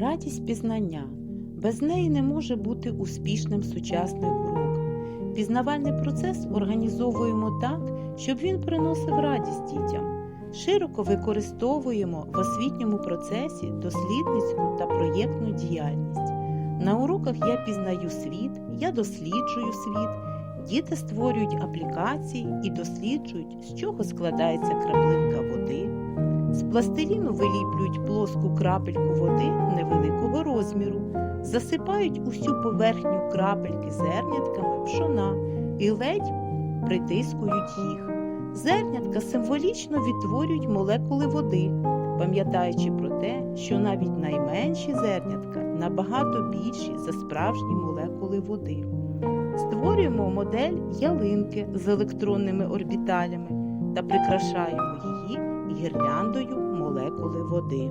Радість пізнання. Без неї не може бути успішним сучасний урок. Пізнавальний процес організовуємо так, щоб він приносив радість дітям. Широко використовуємо в освітньому процесі дослідницьку та проєктну діяльність. На уроках я пізнаю світ, я досліджую світ, діти створюють аплікації і досліджують, з чого складається краплинка. З пластиліну виліплюють плоску крапельку води невеликого розміру, засипають усю поверхню крапельки зернятками пшона і ледь притискують їх. Зернятка символічно відтворюють молекули води, пам'ятаючи про те, що навіть найменші зернятка набагато більші за справжні молекули води. Створюємо модель ялинки з електронними орбіталями та прикрашаємо її гірляндою молекули води.